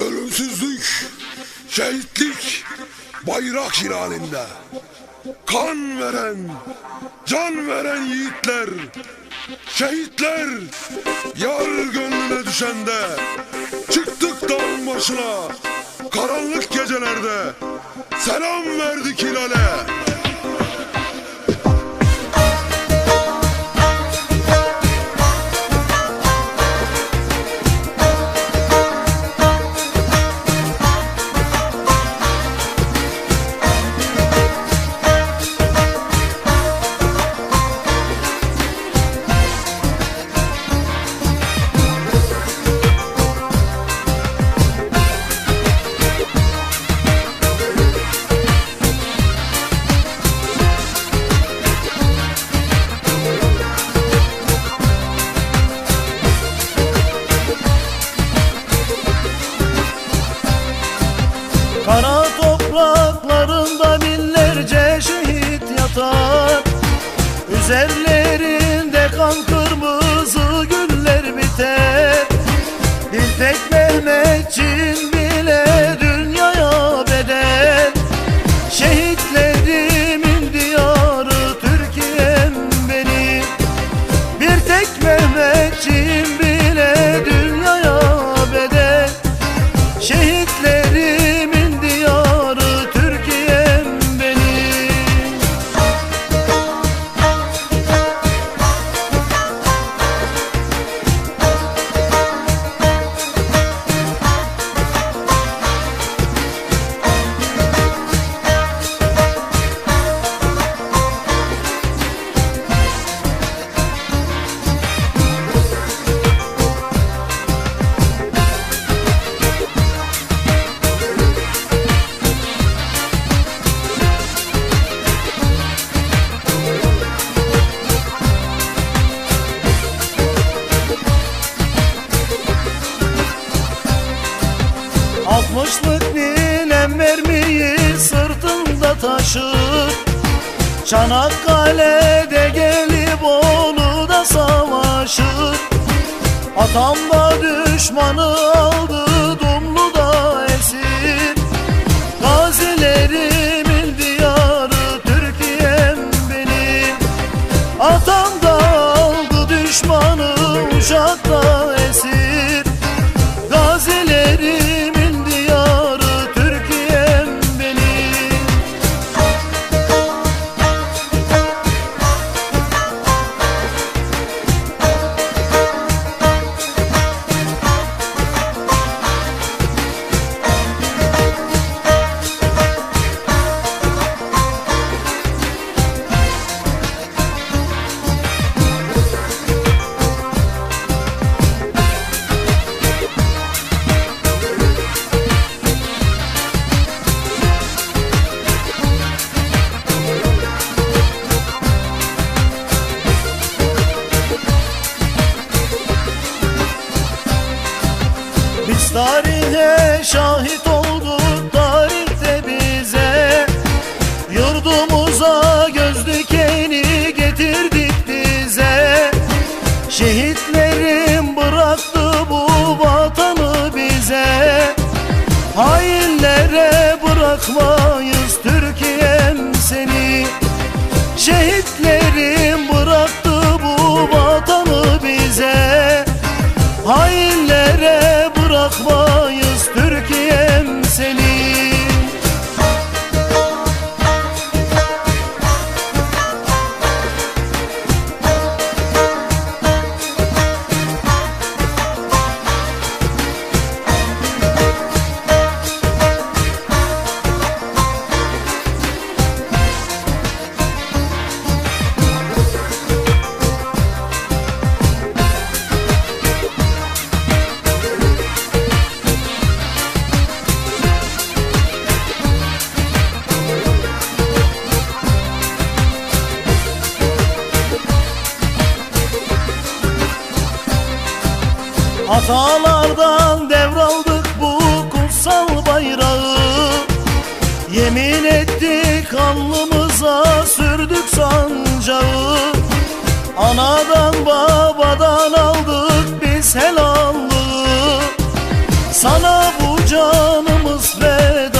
Ölümsüzlük, şehitlik bayrak hilalinde. Kan veren, can veren yiğitler, şehitler yar gönlüne düşende. Çıktık dağın başına, karanlık gecelerde. Selam verdik hilale. hacerle Altmışlık bilen mermiyi sırtında taşır. Çanakkale'de gelip Bolu'da savaşır. Atam da düşmanı aldı Biz tarihe şahit olduk tarihte bize. Yurdumuza göz dikeni getirdik dize Şehitlerim bıraktı bu vatanı bize. Hainlere bırakmayız Atalardan devraldık bu kutsal bayrağı. Yemin ettik alnımıza sürdük sancağı. Anadan babadan aldık biz helallığı. Sana bu canımız feda